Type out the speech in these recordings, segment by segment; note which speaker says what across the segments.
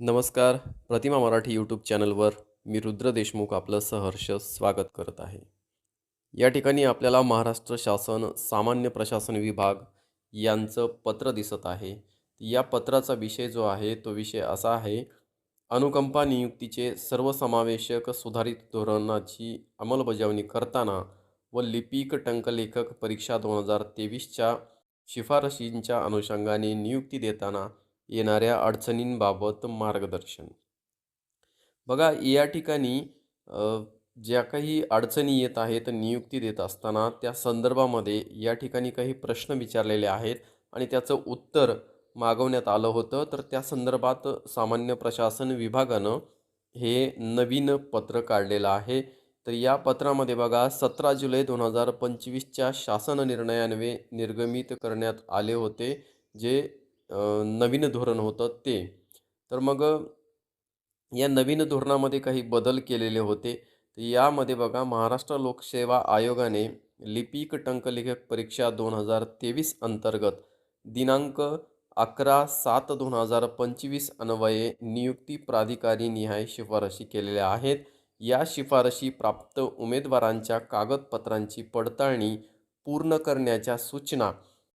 Speaker 1: नमस्कार. प्रतिमा मराठी यूट्यूब चॅनलवर मी रुद्र देशमुख आपलं सहर्ष स्वागत करत आहे. या ठिकाणी आपल्याला महाराष्ट्र शासन सामान्य प्रशासन विभाग यांचं पत्र दिसत आहे. या पत्राचा विषय जो आहे तो विषय असा आहे अनुकंपा नियुक्तीचे सर्वसमावेशक सुधारित धोरणाची अंमलबजावणी करताना व लिपिक टंकलेखक परीक्षा दोन हजार तेवीसच्या शिफारशींच्या अनुषंगाने नियुक्ती देताना येणाऱ्या अडचणींबाबत मार्गदर्शन. बघा या ठिकाणी ज्या काही अडचणी येत आहेत नियुक्ती देत असताना त्या संदर्भामध्ये या ठिकाणी काही प्रश्न विचारलेले आहेत आणि त्याचं उत्तर मागवण्यात आलं होतं. तर त्या संदर्भात सामान्य प्रशासन विभागानं हे नवीन पत्र काढलेलं आहे. तर या पत्रामध्ये बघा सतरा जुलै दोन हजार पंचवीसच्या शासन निर्णयान्वये निर्गमित करण्यात आले होते जे नवीन धोरण होतं ते. तर मग या नवीन धोरणामध्ये काही बदल केलेले होते. तर यामध्ये बघा महाराष्ट्र लोकसेवा आयोगाने लिपिक टंकलेखक परीक्षा दोन हजार तेवीस अंतर्गत दिनांक अकरा सात दोन हजार पंचवीस अन्वये नियुक्ती प्राधिकारी निहाय शिफारशी केलेल्या आहेत. या शिफारशी प्राप्त उमेदवारांच्या कागदपत्रांची पडताळणी पूर्ण करण्याच्या सूचना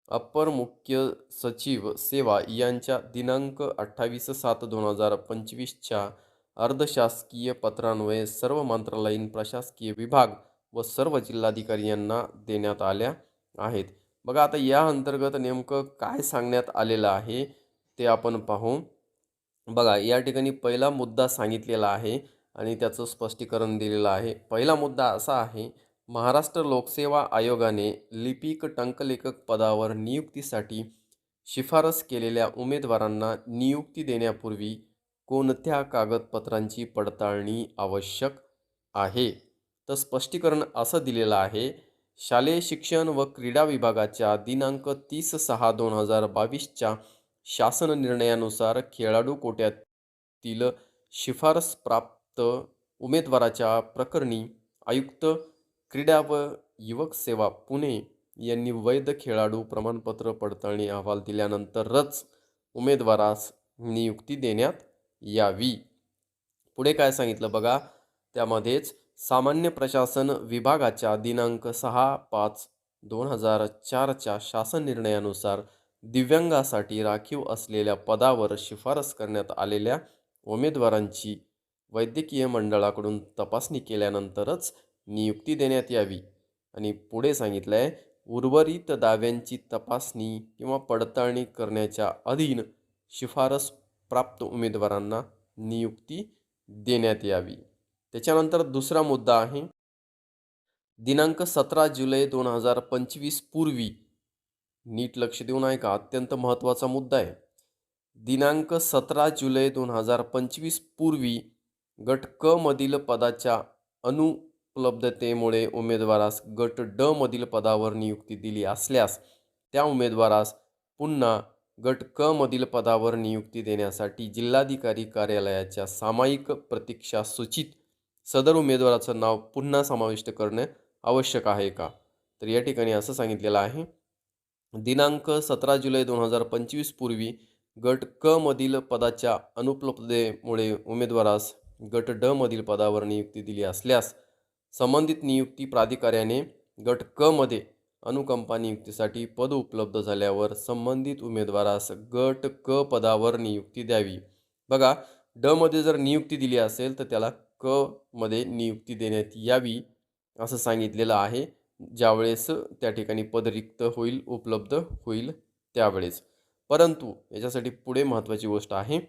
Speaker 1: अप्पर मुख्य सचिव सेवा यांच्या दिनांक अठ्ठावीस सात दोन हजार पंचवीसच्या अर्धशासकीय पत्रान्वये सर्व मंत्रालयीन प्रशासकीय विभाग व सर्व जिल्हाधिकारी यांना देण्यात आल्या आहेत. बघा आता या अंतर्गत नेमकं काय सांगण्यात आलेलं आहे ते आपण पाहू. बघा या ठिकाणी पहिला मुद्दा सांगितलेला आहे आणि त्याचं स्पष्टीकरण दिलेलं आहे. पहिला मुद्दा असा आहे महाराष्ट्र लोकसेवा आयोगाने लिपिक टंकलेखक पदावर नियुक्तीसाठी शिफारस केलेल्या उमेदवारांना नियुक्ती देण्यापूर्वी कोणत्या कागदपत्रांची पडताळणी आवश्यक आहे? तर स्पष्टीकरण असं दिलेलं आहे शालेय शिक्षण व क्रीडा विभागाच्या दिनांक तीस सहा दोन हजार बावीसच्या शासन निर्णयानुसार खेळाडू कोट्यातील शिफारस प्राप्त उमेदवाराच्या प्रकरणी आयुक्त क्रीडा व युवक सेवा पुणे यांनी वैध खेळाडू प्रमाणपत्र पडताळणी अहवाल दिल्यानंतरच उमेदवारास नियुक्ती देण्यात यावी. पुढे काय सांगितलं बघा? त्यामध्येच सामान्य प्रशासन विभागाच्या दिनांक सहा पाच दोन हजार चारच्या शासन निर्णयानुसार दिव्यांगासाठी राखीव असलेल्या पदावर शिफारस करण्यात आलेल्या उमेदवारांची वैद्यकीय मंडळाकडून तपासणी केल्यानंतरच नियुक्ती देण्यात यावी. आणि पुढे सांगितलं आहे उर्वरित दाव्यांची तपासणी किंवा पडताळणी करण्याच्या अधीन शिफारस प्राप्त उमेदवारांना नियुक्ती देण्यात यावी. त्याच्यानंतर दुसरा मुद्दा आहे दिनांक सतरा जुलै दोन हजार पंचवीस पूर्वी. नीट लक्ष देऊन ऐका अत्यंत महत्त्वाचा मुद्दा आहे. दिनांक सतरा जुलै दोन हजार पंचवीस पूर्वी गट क मधील पदाच्या उपलब्धतेमुळे उमेदवारास गट ड मधील पदावर नियुक्ती दिली असल्यास त्या उमेदवारास पुन्हा गट क मधील पदावर नियुक्ती देण्यासाठी जिल्हाधिकारी कार्यालयाच्या सामायिक प्रतीक्षा सूचित सदर उमेदवाराचं नाव पुन्हा समाविष्ट करणे आवश्यक आहे का? तर या ठिकाणी असं सांगितलेलं आहे. दिनांक सतरा जुलै दोन हजार पंचवीस पूर्वी गट क मधील पदाच्या अनुपलब्धतेमुळे उमेदवारास गट ड मधील पदावर नियुक्ती दिली असल्यास संबंधित नियुक्ती प्राधिकाऱ्याने गट क मध्ये अनुकंपा नियुक्तीसाठी पद उपलब्ध झाल्यावर संबंधित उमेदवारास गट क पदावर नियुक्ती द्यावी. बघा ड मध्ये जर नियुक्ती दिली असेल तर त्याला क मध्ये नियुक्ती देण्यात यावी असं सांगितलेलं आहे. ज्यावेळेस त्या ठिकाणी पद रिक्त होईल उपलब्ध होईल त्यावेळेस. परंतु याच्यासाठी पुढे महत्त्वाची गोष्ट आहे.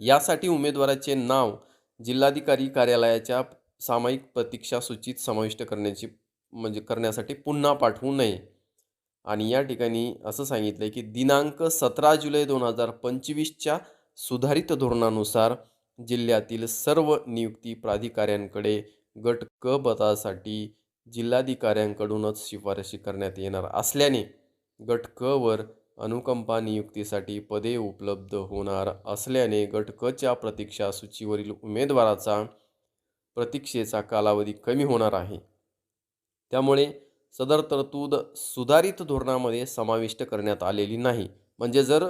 Speaker 1: यासाठी उमेदवाराचे नाव जिल्हाधिकारी कार्यालयाच्या सामायिक प्रतीक्षा सूचीत समाविष्ट करण्याची म्हणजे करण्यासाठी पुन्हा पाठवू नये. आणि या ठिकाणी असं सांगितलं आहे की दिनांक सतरा जुलै दोन हजार पंचवीसच्या सुधारित धोरणानुसार जिल्ह्यातील सर्व नियुक्ती प्राधिकाऱ्यांकडे गट क पदासाठी जिल्हाधिकाऱ्यांकडूनच शिफारशी करण्यात येणार असल्याने गट क वर अनुकंपा नियुक्तीसाठी पदे उपलब्ध होणार असल्याने गट क च्या प्रतीक्षा सूचीवरील उमेदवाराचा प्रतीक्षेचा कालावधी कमी होणार आहे. त्यामुळे सदर तरतूद सुधारित धोरणामध्ये समाविष्ट करण्यात आलेली नाही. म्हणजे जर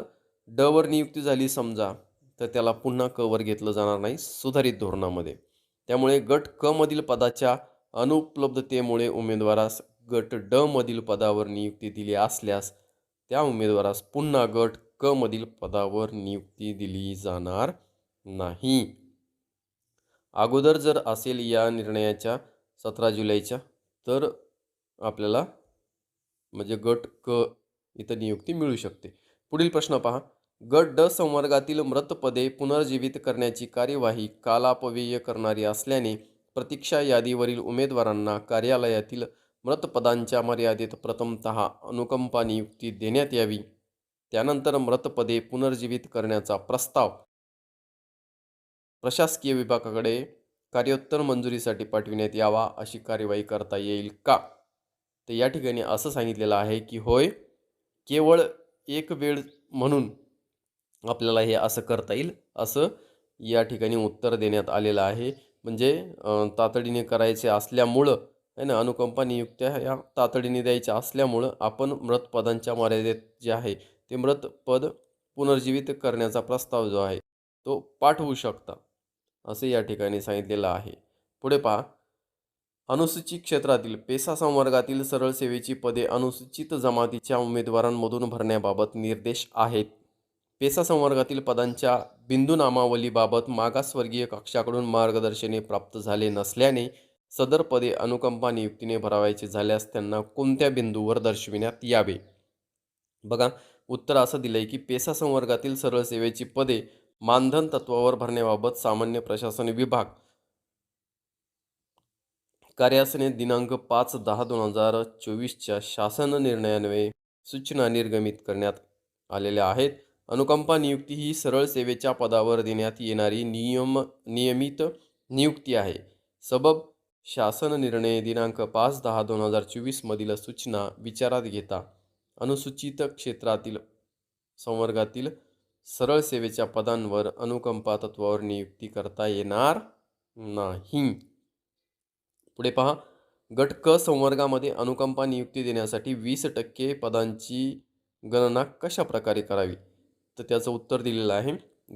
Speaker 1: ड वर नियुक्ती झाली समजा तर त्याला पुन्हा क वर घेतलं जाणार नाही सुधारित धोरणामध्ये. त्यामुळे गट क मधील पदाच्या अनुपलब्धतेमुळे उमेदवारास गट ड मधील पदावर नियुक्ती दिली असल्यास त्या उमेदवारास पुन्हा गट क मधील पदावर नियुक्ती दिली जाणार नाही. अगोदर जर असेल या निर्णयाच्या सतरा जुलैच्या तर आपल्याला म्हणजे गट क इथं नियुक्ती मिळू शकते. पुढील प्रश्न पहा. गट ड संवर्गातील मृत पदे पुनर्जीवित करण्याची कार्यवाही कालापव्यय करणारी असल्याने प्रतीक्षा यादीवरील उमेदवारांना कार्यालयातील मृतपदांच्या मर्यादेत प्रथमतः अनुकंपा नियुक्ती देण्यात यावी. त्यानंतर मृतपदे पुनर्जीवित करण्याचा प्रस्ताव प्रशासकीय विभागाकडे कार्योत्तर मंजुरीसाठी पाठविण्यात यावा अशी कार्यवाही करता येईल का? तर या ठिकाणी असं सांगितलेलं आहे की होय केवळ एक वेळ म्हणून आपल्याला हे असं करता येईल असं या ठिकाणी उत्तर देण्यात आलेलं आहे. म्हणजे तातडीने करायचे असल्यामुळं आहे ना अनुकंपा नियुक्त्या या तातडीने द्यायच्या असल्यामुळं आपण मृत पदांच्या मर्यादेत जे आहे ते मृत पद पुनर्जीवित करण्याचा प्रस्ताव जो आहे तो पाठवू शकता. असे या ठिकाणी सांगितलेलं आहे. पुढे पहा. अनुसूचित क्षेत्रातील पेसा संवर्गातील सरळ सेवेची पदे अनुसूचित जमातीच्या उमेदवारांमधून भरण्याबाबत निर्देश आहेत. पेसा संवर्गातील पदांच्या बिंदू नामावलीबाबत मागासवर्गीय कक्षाकडून मार्गदर्शने प्राप्त झाले नसल्याने सदर पदे अनुकंपा नियुक्तीने भरावायचे झाल्यास त्यांना कोणत्या बिंदूवर दर्शविण्यात यावे? बघा. उत्तर असं दिलंय की पेसा संवर्गातील सरळ सेवेची पदे मानधन तत्वावर भरण्याबाबत सामान्य प्रशासन विभाग. कार्यासने दिनांक पाच दहा दोन हजार चोवीसच्या शासन निर्णयान्वये सूचना निर्गमित करण्यात आलेल्या आहेत. अनुकंपा नियुक्ती ही सरळ सेवेच्या पदावर देण्यात येणारी नियम नियमित नियुक्ती आहे. सबब शासन निर्णय दिनांक पाच दहा दोन हजार चोवीसमधील सूचना विचारात घेता अनुसूचित क्षेत्रातील संवर्गातील सरळ सेवेच्या पदांवर अनुकंपा तत्वावर नियुक्ती करता येणार नाही. पुढे पहा. गट क संवर्गामध्ये अनुकंपा नियुक्ती देण्यासाठी वीस टक्के पदांची गणना कशा प्रकारे करावी? तर त्याचं उत्तर दिलेलं आहे.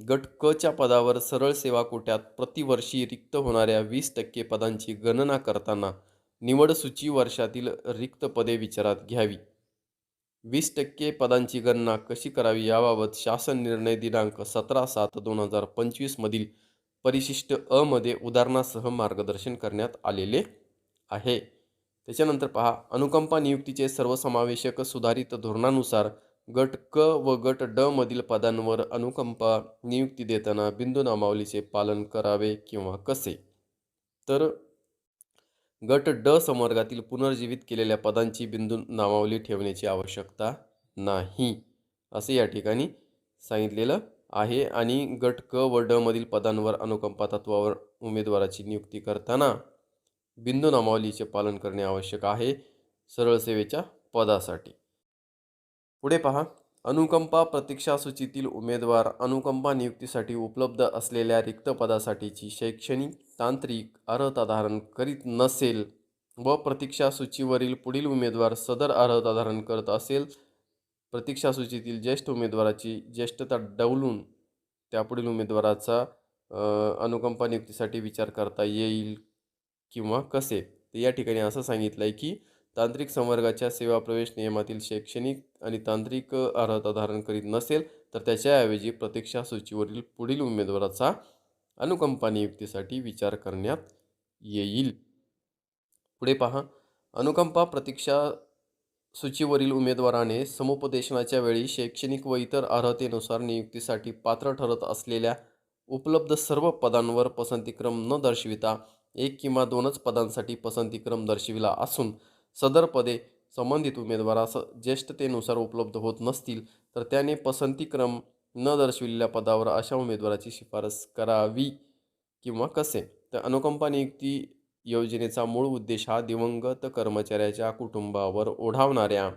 Speaker 1: गट क च्या पदावर सरळ सेवा कोट्यात प्रतिवर्षी रिक्त होणाऱ्या वीस टक्के पदांची गणना करताना निवड सूची वर्षातील रिक्त पदे विचारात घ्यावी. वीस टक्के पदांची गणना कशी करावी याबाबत शासन निर्णय दिनांक सतरा सात दोन हजार पंचवीसमधील परिशिष्ट अ मध्ये उदाहरणासह मार्गदर्शन करण्यात आलेले आहे. त्याच्यानंतर पहा अनुकंपा नियुक्तीचे सर्वसमावेशक सुधारित धोरणानुसार गट क व गट ड मधील पदांवर अनुकंपा नियुक्ती देताना बिंदू नामावलीचे पालन करावे किंवा कसे? तर गट ड संवर्गातील पुनर्जीवित केलेल्या पदांची बिंदू नामावली ठेवण्याची आवश्यकता नाही असे या ठिकाणी सांगितलेलं आहे. आणि गट क व ड मधील पदांवर अनुकंपा तत्वावर उमेदवाराची नियुक्ती करताना बिंदू नामावलीचे पालन करणे आवश्यक आहे सरळ सेवेच्या पदासाठी. पुढे पहा. अनुकंपा प्रतीक्षा सूचीतील उमेदवार अनुकंपा नियुक्तीसाठी उपलब्ध असलेल्या रिक्त पदासाठीची शैक्षणिक तांत्रिक अर्हता धारण करीत नसेल व प्रतीक्षा सूचीवरील पुढील उमेदवार सदर अर्हता धारण करत असेल प्रतीक्षा सूचीतील ज्येष्ठ उमेदवाराची ज्येष्ठता डवलून त्यापुढील उमेदवाराचा अनुकंपा नियुक्तीसाठी विचार करता येईल किंवा कसे? तर या ठिकाणी असं सांगितलं आहे की तांत्रिक संवर्गाच्या सेवा प्रवेश नियमातील शैक्षणिक आणि तांत्रिक अर्हता धारण करीत नसेल तर त्याच्याऐवजी प्रतीक्षा सूचीवरील पुढील उमेदवाराचा अनुकंपा नियुक्तीसाठी विचार करण्यात येईल. पुढे पहा. अनुकंपा प्रतीक्षा सूचीवरील उमेदवाराने समुपदेशनाच्या वेळी शैक्षणिक व इतर अर्हतेनुसार नियुक्तीसाठी पात्र ठरत असलेल्या उपलब्ध सर्व पदांवर पसंतीक्रम न दर्शविता एक किंवा दोनच पदांसाठी पसंतीक्रम दर्शविला असून सदर पदे संबंधित उमेदवारास ज्येष्ठतेनुसार उपलब्ध होत नसतील तर त्याने पसंतीक्रम न दर्शविलेल्या पदावर अशा उमेदवाराची शिफारस करावी किंवा कसे? तर अनुकंपा नियुक्ती योजनेचा मूळ उद्देश हा दिवंगत कर्मचाऱ्याच्या कुटुंबावर ओढावणाऱ्या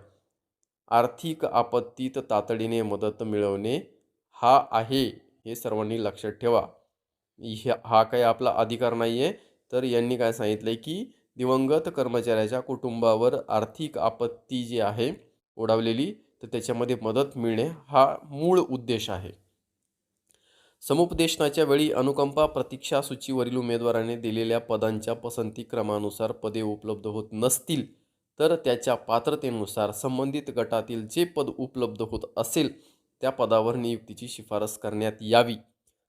Speaker 1: आर्थिक आपत्तीत तातडीने मदत मिळवणे हा आहे हे सर्वांनी लक्षात ठेवा. ह्या- हा काही आपला अधिकार नाही आहे तर यांनी काय सांगितलं आहे की दिवंगत कर्मचाऱ्याच्या कुटुंबावर आर्थिक आपत्ती जी आहे ओढावलेली तर त्याच्यामध्ये मदत मिळणे हा मूळ उद्देश आहे. समुपदेशनाच्या वेळी अनुकंपा प्रतीक्षा सूचीवरील उमेदवाराने दिलेल्या पदांच्या पसंती क्रमानुसार पदे उपलब्ध होत नसतील तर त्याच्या पात्रतेनुसार संबंधित गटातील जे पद उपलब्ध होत असेल त्या पदावर नियुक्तीची शिफारस करण्यात यावी.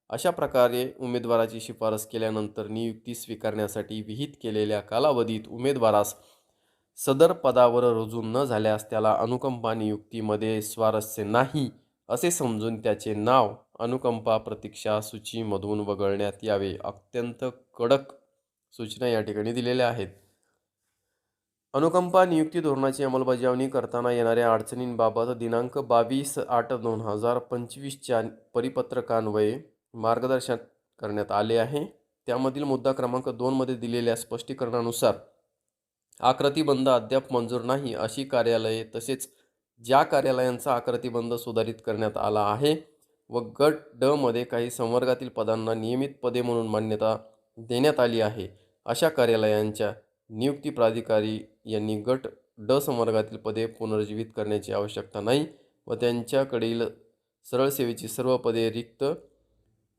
Speaker 1: अशा प्रकारे उमेदवाराची शिफारस केल्यानंतर नियुक्ती स्वीकारण्यासाठी विहित केलेल्या कालावधीत उमेदवारास सदर पदावर रुजू न झाल्यास त्याला अनुकंपा नियुक्तीमध्ये स्वारस्य नाही असे समजून त्याचे नाव अनुकंपा प्रतीक्षा सूचीमधून वगळण्यात यावे. अत्यंत कडक सूचना या ठिकाणी दिलेल्या आहेत. अनुकंपा नियुक्ती धोरणाची अंमलबजावणी करताना येणाऱ्या अडचणींबाबत दिनांक बावीस आठ दोन हजार पंचवीसच्या परिपत्रकान्वये मार्गदर्शन करण्यात आले आहे. त्यामधील मुद्दा क्रमांक दोनमध्ये दिलेल्या स्पष्टीकरणानुसार आकृतीबंध अद्याप मंजूर नाही अशी कार्यालये तसेच ज्या कार्यालयांचा आकृतीबंध सुधारित करण्यात आला आहे व गट ड मध्ये काही संवर्गातील पदांना नियमित पदे म्हणून मान्यता देण्यात आली आहे अशा कार्यालयांच्या नियुक्ती प्राधिकारी यांनी गट ड संवर्गातील पदे पुनर्जीवित करण्याची आवश्यकता नाही व त्यांच्याकडील सरळ सेवेची सर्व पदे रिक्त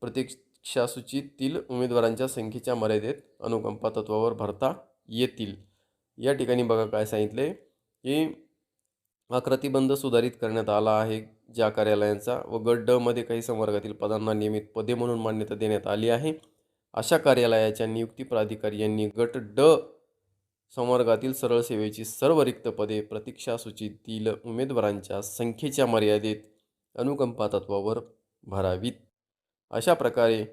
Speaker 1: प्रतीक्षासूचीतील उमेदवारांच्या संख्येच्या मर्यादेत अनुकंपा तत्वावर भरता येतील. या ठिकाणी बघा काय सांगितले की आकृतीबंध सुधारित करण्यात आला आहे. ज्या कार्यालयांचा व गट ड मध्ये काही संवर्गातील पदांना नियमित पदे म्हणून मान्यता देण्यात आली आहे. अशा कार्यालयाच्या नियुक्ती प्राधिकारी यांनी गट ड संवर्गातील सरळ सेवेची सर्व रिक्त पदे प्रतीक्षा सूचीतील उमेदवारांच्या संख्येच्या मर्यादेत अनुकंपा तत्वावर भरावीत. अशा प्रकारे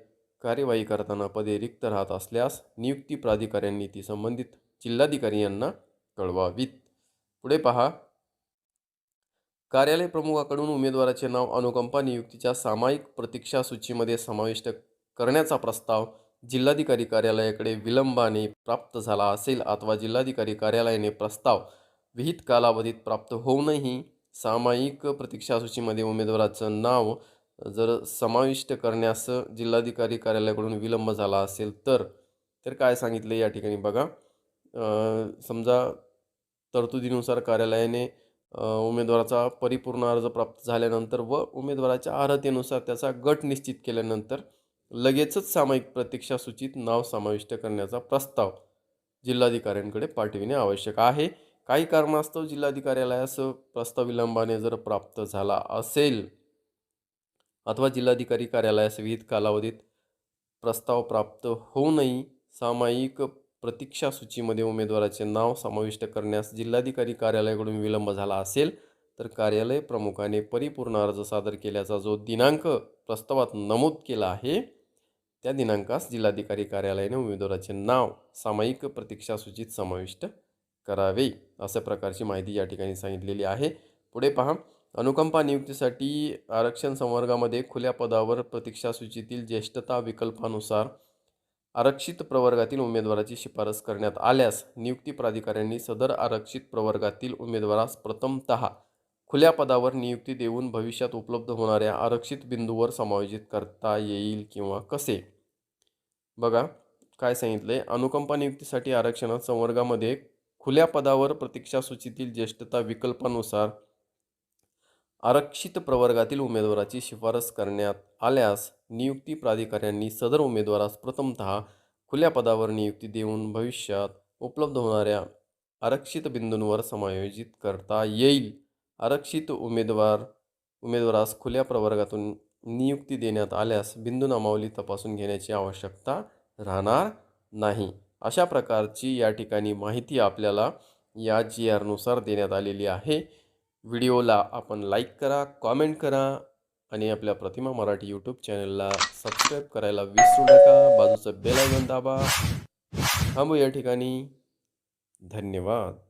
Speaker 1: कार्यवाही करताना पदे रिक्त राहत असल्यास नियुक्ती प्राधिकाऱ्यांनी ती संबंधित जिल्हाधिकारी यांना कळवावीत. पुढे पहा. कार्यालय प्रमुखाकडून उमेदवाराचे नाव अनुकंपा नियुक्तीच्या सामायिक प्रतीक्षा सूचीमध्ये समाविष्ट करण्याचा प्रस्ताव जिल्हाधिकारी कार्यालयाकडे विलंबाने प्राप्त झाला असेल अथवा जिल्हाधिकारी कार्यालयाने प्रस्ताव विहित कालावधीत प्राप्त होऊनही सामायिक प्रतीक्षा सूचीमध्ये उमेदवाराचं नाव जर समाविष्ट करण्यास जिल्हाधिकारी कार्यालयाकडून विलंब झाला असेल तर तर काय सांगितलं या ठिकाणी बघा. समजा तरतुदीनुसार कार्यालयाने उमेदवाराचा परिपूर्ण अर्ज प्राप्त झाल्यानंतर व उमेदवाराच्या अर्हतेनुसार त्याचा गट निश्चित केल्यानंतर लगेचच सामायिक प्रतीक्षा सूचीत नाव समाविष्ट करण्याचा प्रस्ताव जिल्हाधिकाऱ्यांकडे पाठविणे आवश्यक आहे. काही कारणास्तव जिल्हाधिकार्यालयास प्रस्ताव विलंबाने जर प्राप्त झाला असेल अथवा जिल्हाधिकारी कार्यालयास विहित कालावधीत प्रस्ताव प्राप्त होऊनही सामायिक प्रतीक्षा सूचीमध्ये उमेदवाराचे नाव समाविष्ट करण्यास जिल्हाधिकारी कार्यालयाकडून विलंब झाला असेल तर कार्यालय प्रमुखाने परिपूर्ण अर्ज सादर केल्याचा जो दिनांक प्रस्तावात नमूद केला आहे त्या दिनांकास जिल्हाधिकारी कार्यालयाने उमेदवाराचे नाव सामायिक प्रतीक्षा सूचीत समाविष्ट करावे अशा प्रकारची माहिती या ठिकाणी सांगितलेली आहे. पुढे पहा. अनुकंपा नियुक्तीसाठी आरक्षण संवर्गामध्ये खुल्या पदावर प्रतीक्षा सूचीतील ज्येष्ठता विकल्पानुसार आरक्षित प्रवर्गातील उमेदवाराची शिफारस करण्यात आल्यास नियुक्ती प्राधिकाऱ्यांनी सदर आरक्षित प्रवर्गातील उमेदवारास प्रथमत खुल्या पदावर नियुक्ती देऊन भविष्यात उपलब्ध होणाऱ्या आरक्षित बिंदूवर समायोजित करता येईल किंवा कसे? बघा काय सांगितले अनुकंपा नियुक्तीसाठी आरक्षणात संवर्गामध्ये खुल्या पदावर प्रतीक्षा सूचीतील ज्येष्ठता विकल्पानुसार आरक्षित प्रवर्गातील उमेदवाराची शिफारस करण्यात आल्यास नियुक्ती प्राधिकाऱ्यांनी सदर उमेदवारास प्रथमतः खुल्या पदावर नियुक्ती देऊन भविष्यात उपलब्ध होणाऱ्या आरक्षित बिंदूंवर समायोजित करता येईल. आरक्षित उमेदवार उमेदवारास खुल्या प्रवर्गातून नियुक्ती देण्यात आल्यास बिंदू नामावली तपासून घेण्याची आवश्यकता राहणार नाही. अशा प्रकारची या ठिकाणी माहिती आपल्याला या जी आरनुसार देण्यात आलेली आहे. व्हिडिओला आपण लाईक करा कॉमेंट करा आणि आपल्या प्रतिमा मराठी यूट्यूब चॅनलला सबस्क्राईब करायला विसरू नका. बाजूचं बेल आयकॉन दाबा. थांबू या ठिकाणी. धन्यवाद.